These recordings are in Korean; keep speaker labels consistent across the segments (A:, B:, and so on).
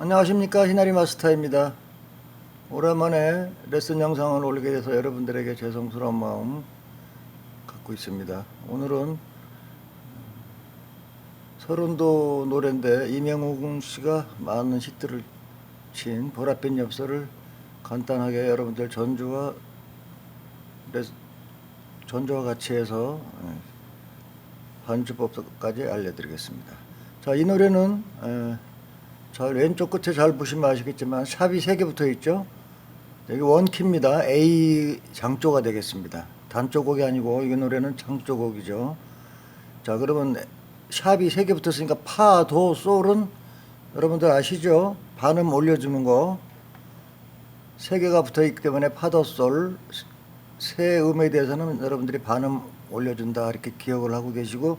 A: 안녕하십니까 히나리 마스터입니다. 오랜만에 레슨 영상을 올리게 돼서 여러분들에게 죄송스러운 마음 갖고 있습니다. 오늘은 서른도 노래인데 이명웅 씨가 많은 히트를 친 보랏빛 엽서를 간단하게 여러분들 전주와 레스, 전주와 같이 해서 예, 반주법까지 알려드리겠습니다. 자, 이 노래는 에, 자 왼쪽 끝에 잘 보시면 아시겠지만 샵이 세개 붙어 있죠. 여기 원키입니다. A 장조가 되겠습니다. 단조곡이 아니고 이 노래는 장조곡이죠. 자 그러면 샵이 세개 붙었으니까 파, 도, 솔은 여러분들 아시죠? 반음 올려주는 거. 세 개가 붙어 있기 때문에 파 도 솔 세 음에 대해서는 여러분들이 반음 올려준다 이렇게 기억을 하고 계시고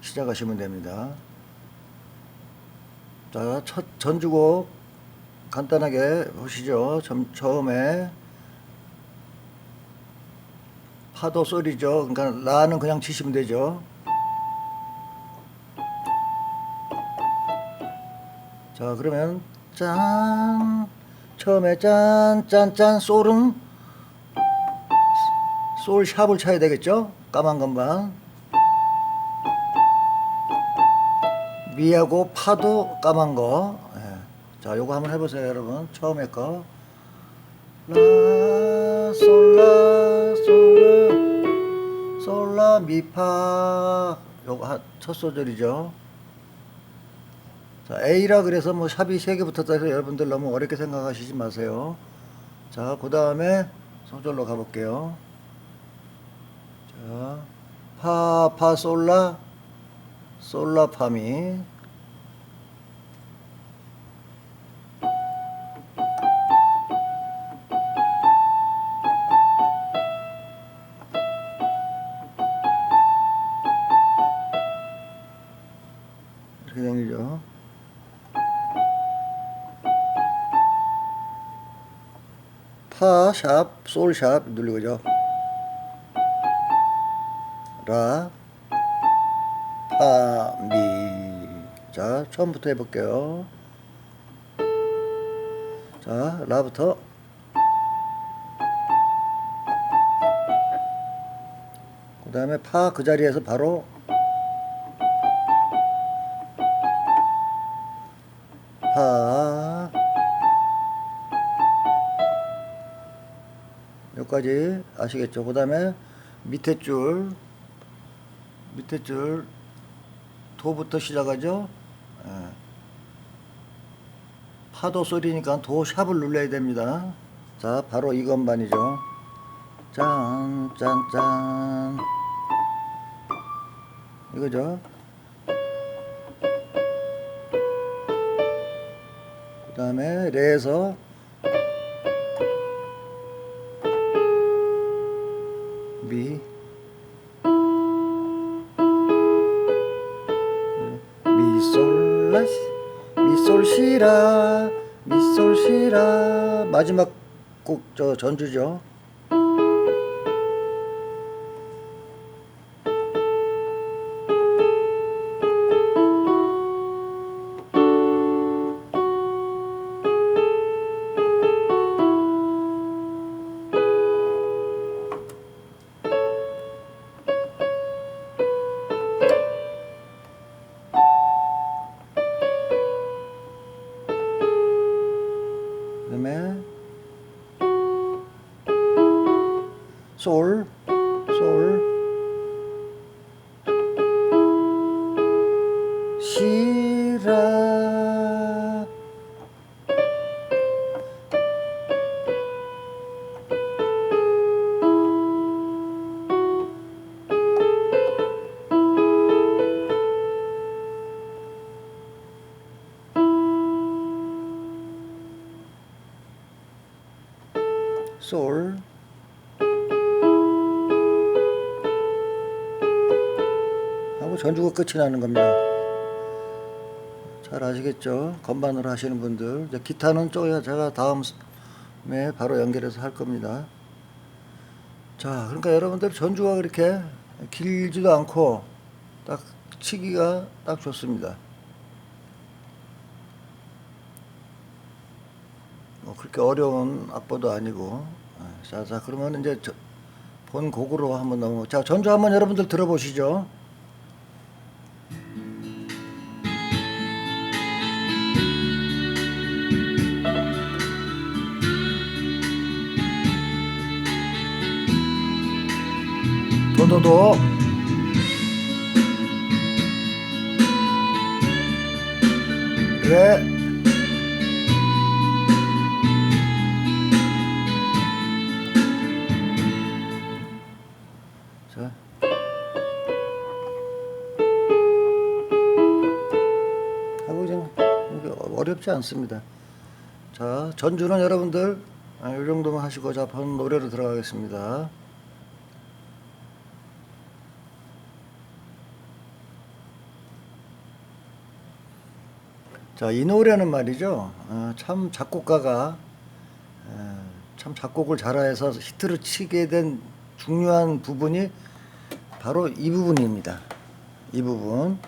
A: 시작하시면 됩니다. 자, 첫 전주곡 간단하게 보시죠. 점, 처음에 파도 소리죠. 그러니까 라는 그냥 치시면 되죠. 자, 그러면 짠 처음에 짠 짠짠 솔은 솔 샵을 쳐야 되겠죠? 까만 건반. 미하고 파도 까만 거. 예. 자, 요거 한번 해보세요, 여러분. 처음에 거. 라, 솔라, 솔라, 솔라, 미파. 요거 한- 첫 소절이죠. 자, A라 그래서 뭐 샵이 세개 붙었다 해서 여러분들 너무 어렵게 생각하시지 마세요. 자, 그 다음에 소절로 가볼게요. 자, 파, 파, 솔라, 솔라, 파미. 이렇게 생기죠. 파, 샵, 솔, 샵 누르고죠. 라, 파, 미. 자, 처음부터 해볼게요. 자, 라부터. 그 다음에 파 그 자리에서 바로 파. 여기까지 아시겠죠? 그 다음에 밑에 줄, 밑에 줄, 도부터 시작하죠? 예. 파도 소리니까 도 샵을 눌러야 됩니다. 자, 바로 이 건반이죠. 짠, 짠, 짠. 이거죠? 그 다음에 레에서 솔라 미솔시라 미솔시라 마지막 곡 저 전주죠. 솔, 솔, 시라, 솔, 하고 전주가 끝이 나는 겁니다. 잘 아시겠죠? 건반으로 하시는 분들. 기타는 또 제가 다음에 바로 연결해서 할 겁니다. 자, 그러니까 여러분들 전주가 그렇게 길지도 않고 딱 치기가 딱 좋습니다. 뭐 그렇게 어려운 악보도 아니고. 예, 자, 자 그러면 이제 저, 본 곡으로 한번 넘어. 자 전주 한번 여러분들 들어보시죠. 좀 이게 어렵지 않습니다. 자, 전주는 여러분들 아, 이 정도만 하시고 자, 본 노래로 들어가겠습니다. 자, 이 노래는 말이죠. 어, 참 작곡가가 에, 참 작곡을 잘해서 히트를 치게 된 중요한 부분이 바로 이 부분입니다. 이 부분.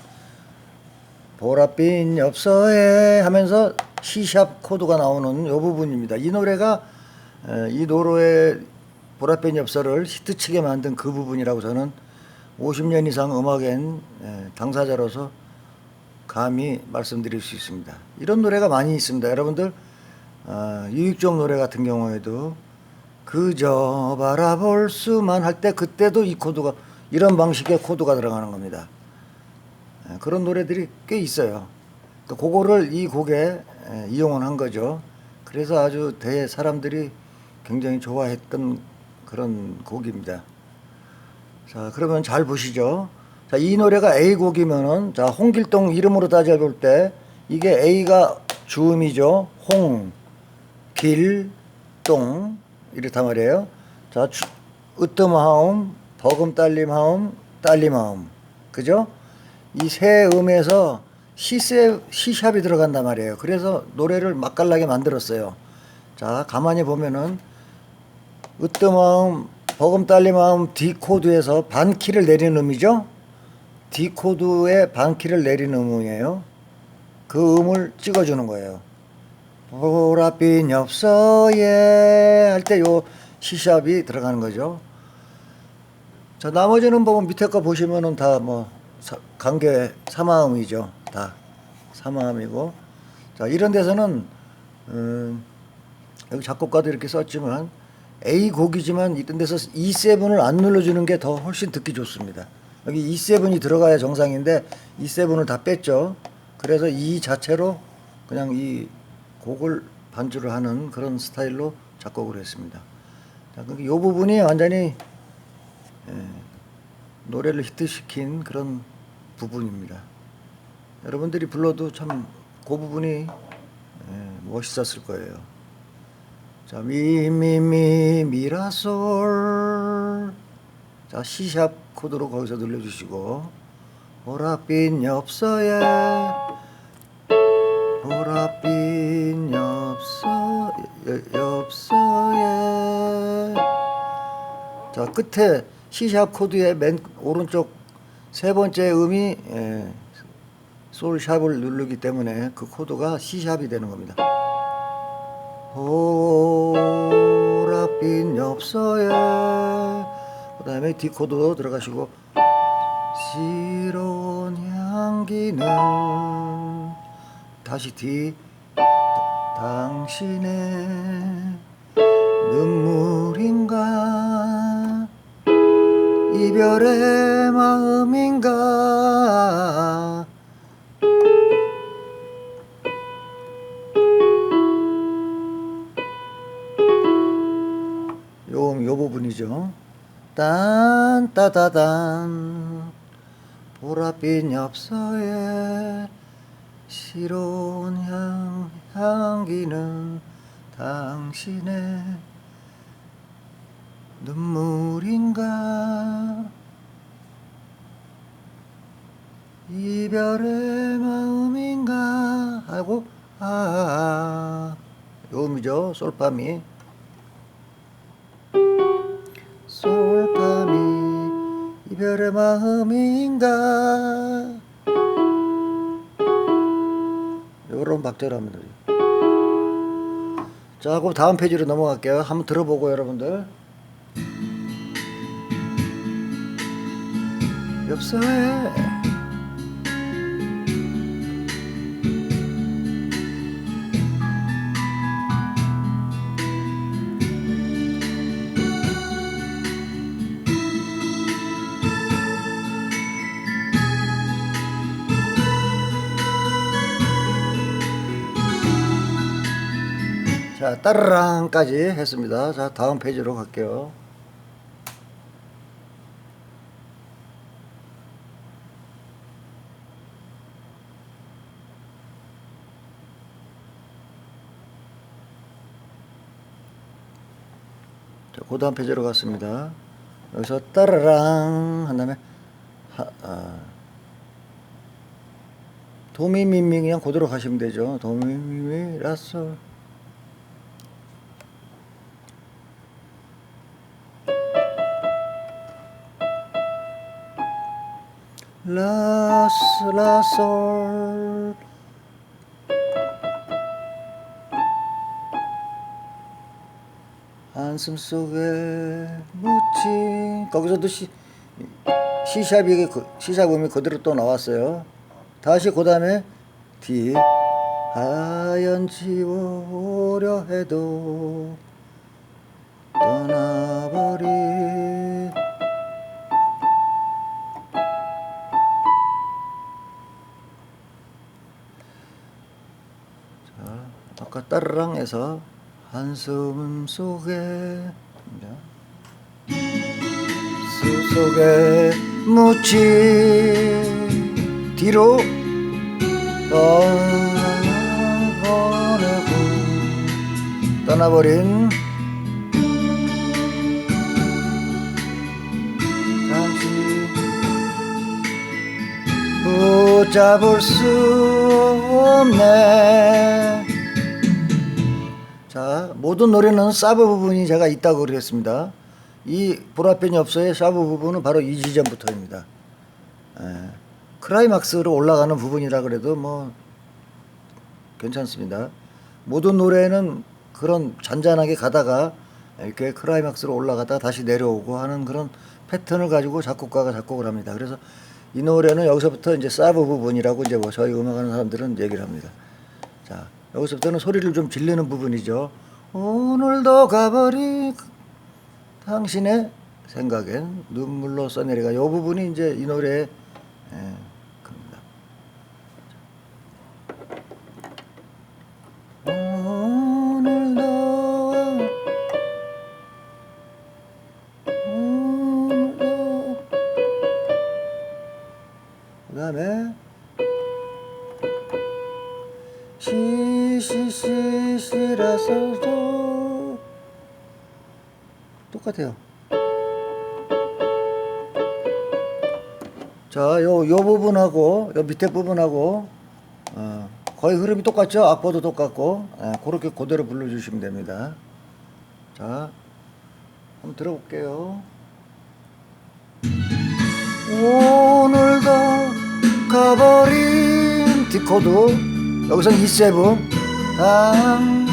A: 보랏빛 엽서에 하면서 C샵 코드가 나오는 이 부분입니다. 이 노래가 에, 이 노래의 보랏빛 엽서를 히트치게 만든 그 부분이라고 저는 50년 이상 음악엔 에, 당사자로서 감히 말씀드릴 수 있습니다. 이런 노래가 많이 있습니다. 여러분들 어, 유익종 노래 같은 경우에도 그저 바라볼 수만 할 때 그때도 이 코드가 이런 방식의 코드가 들어가는 겁니다. 예, 그런 노래들이 꽤 있어요. 또 그거를 이 곡에 예, 이용을 한 거죠. 그래서 아주 대 사람들이 굉장히 좋아했던 그런 곡입니다. 자, 그러면 잘 보시죠. 자, 이 노래가 A 곡이면은 자, 홍길동 이름으로 따져볼 때 이게 A가 주음이죠. 홍, 길, 동 이렇단 말이에요. 자, 주, 으뜸 하음, 버금 딸림 하음, 딸림 하음. 그죠? 이 세 음에서 시세 시샵이 들어간단 말이에요. 그래서 노래를 맛깔나게 만들었어요. 자, 가만히 보면은 으뜸마음, 버금 딸림마음 D 코드에서 반 키를 내리는 음이죠. D 코드에 반키를 내리는 음이에요. 그 음을 찍어주는 거예요. 보랏빛 엽서에 할 때 요 C샵이 들어가는 거죠. 자 나머지는 보면 밑에 거 보시면은 다 뭐 관계 사마음이죠. 다 사마음이고 자 이런 데서는 음, 여기 작곡가도 이렇게 썼지만 A 곡이지만 이런 데서 E7을 안 눌러주는 게 더 훨씬 듣기 좋습니다. 여기 E7이 들어가야 정상인데 E7을 다 뺐죠. 그래서 이 자체로 그냥 이 곡을 반주를 하는 그런 스타일로 작곡을 했습니다. 자, 그러니까 이 부분이 완전히 예, 노래를 히트시킨 그런 부분입니다. 여러분들이 불러도 참 그 부분이 예, 멋있었을 거예요. 자, 미, 미, 미, 미라솔. 자, C샵 코드로 거기서 눌러주시고. 보랏빛 엽서에, 보랏빛 엽서, 여- 엽서에. 자, 끝에 C샵 코드의 맨 오른쪽 세 번째 음이 예, 솔샵을 누르기 때문에 그 코드가 C샵이 되는 겁니다. 보랏빛 엽서에 그 다음에 D 코드 들어가시고 시로운 향기는 다시 D 당신의 눈물인가? 이별의 마음인가 딴, 따다단, 보랏빛 엽서에 시로운 향, 향기는 당신의 눈물인가? 이별의 마음인가? 하고 아, 요 음이죠 솔파미 이별의 마음인가 요런 박자로 하면 돼요 자, 그럼 다음 페이지로 넘어갈게요. 한번 들어보고 여러분들. 엽서에 자, 따르랑까지 했습니다. 자, 다음 페이지로 갈게요. 자, 그 다음 페이지로 갔습니다. 여기서 따르랑 한 다음에 하, 아, 도미미미 그냥 그대로 가시면 되죠. 도미미미 라솔 라스 라솔 한숨 속에 묻힌 거기서도 시 시샵이 그- 시샵 음이 그대로 또 나왔어요. 다시 그 다음에 D 하얀 지워오려 해도 떠나버린 아까 따르랑에서 한숨 속에 수 속에 묻힌 뒤로 떠나보내고 떠나버린 잠시 붙잡을 수 없네. 자, 모든 노래는 사브 부분이 제가 있다고 그랬습니다. 이 보라펜이 없어의 사브 부분은 바로 이 지점부터입니다. 예, 크라이막스로 올라가는 부분이라 그래도 뭐 괜찮습니다. 모든 노래는 그런 잔잔하게 가다가 이렇게 크라이막스로 올라가다가 다시 내려오고 하는 그런 패턴을 가지고 작곡가가 작곡을 합니다. 그래서 이 노래는 여기서부터 이제 사브 부분이라고 이제 뭐 저희 음악하는 사람들은 얘기를 합니다. 자, 여기서부터는 소리를 좀 질리는 부분이죠. 오늘도 가버린 당신의 생각엔 눈물로 써내리가 이 부분이 이제 이 노래의 똑같아요. 자, 요, 요 부분하고, 요 밑에 부분하고, 어, 거의 흐름이 똑같죠? 악보도 똑같고, 예, 그렇게 그대로 불러주시면 됩니다. 자, 한번 들어볼게요. 오늘도 가버린 디코드, 여기서 E7, 당신,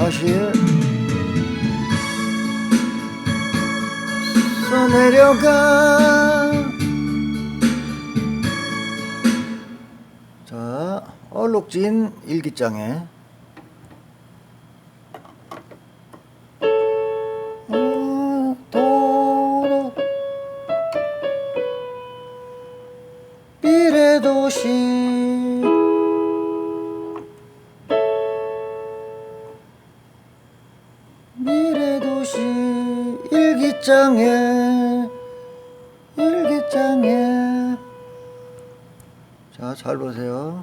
A: 다시, 써내려가. 자 얼룩진 일기장에. 어, 도로. 미래도시 일기장에 일기장에. 자 잘 보세요.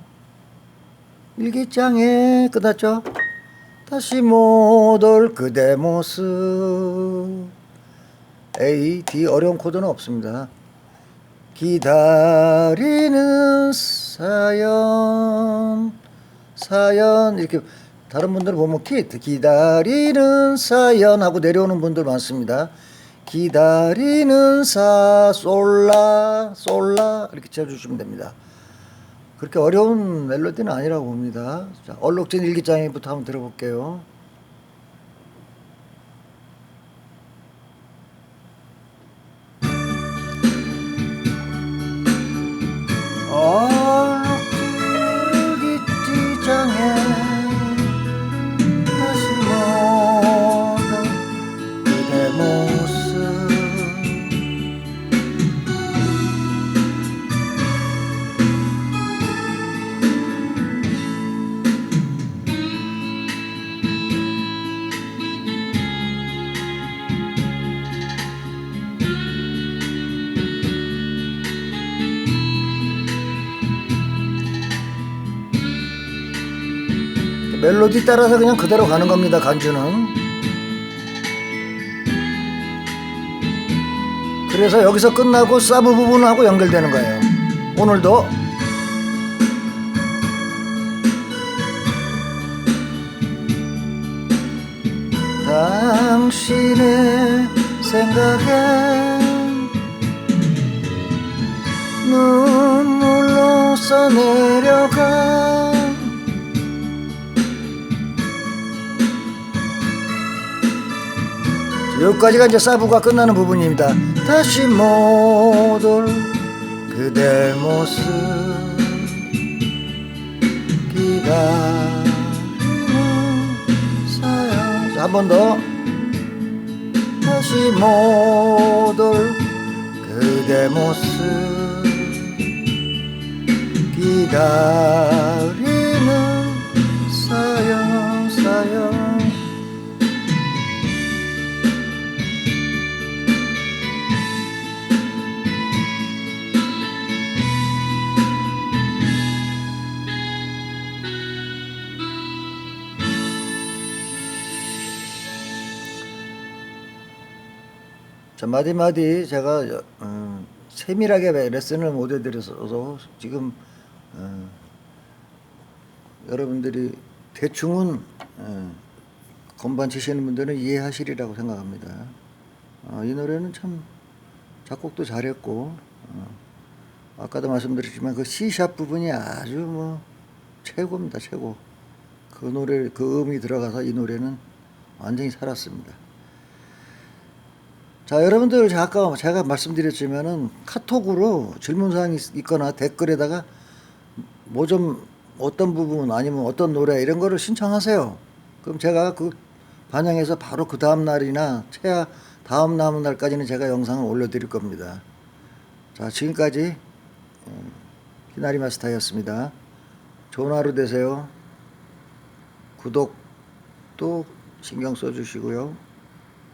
A: 일기장에 끝났죠? 다시 못 올 그대 모습. A, D 어려운 코드는 없습니다. 기다리는 사연 사연. 이렇게 다른 분들 보면 키트. 기다리는 사연 하고 내려오는 분들 많습니다. 기다리는 사 솔라 솔라 이렇게 쳐주시면 됩니다. 그렇게 어려운 멜로디는 아니라고 봅니다. 자, 얼룩진 일기장이부터 한번 들어볼게요. 멜로디 따라서 그냥 그대로 가는 겁니다. 간주는. 그래서 여기서 끝나고 사브 부분하고 연결되는 거예요. 오늘도 당신의 생각에 눈물로 써내려가 여기까지가 이제 사부가 끝나는 부분입니다. 다시 못 올 그대 모습 기다리는 사연 한번 더 다시 못 올 그대 모습 기다리 자 마디마디 제가 여- 어, 세밀하게 레슨을 못 해드려서 지금 어, 여러분들이 대충은 어, 건반 치시는 분들은 이해하시리라고 생각합니다. 어, 이 노래는 참 작곡도 잘했고 어, 아까도 말씀드렸지만 그 C샵 부분이 아주 뭐 최고입니다 최고 그 노래 그 음이 들어가서 이 노래는 완전히 살았습니다. 자, 여러분들 제가 아까 제가 말씀드렸지만은 카톡으로 질문 사항이 있- 있거나 댓글에다가 뭐 좀 어떤 부분 아니면 어떤 노래 이런 거를 신청하세요. 그럼 제가 그 반영해서 바로 그 다음 날이나 최하 다음 남은 날까지는 제가 영상을 올려드릴 겁니다. 자, 지금까지 어, 히나리 마스터였습니다. 좋은 하루 되세요. 구독도 신경 써주시고요.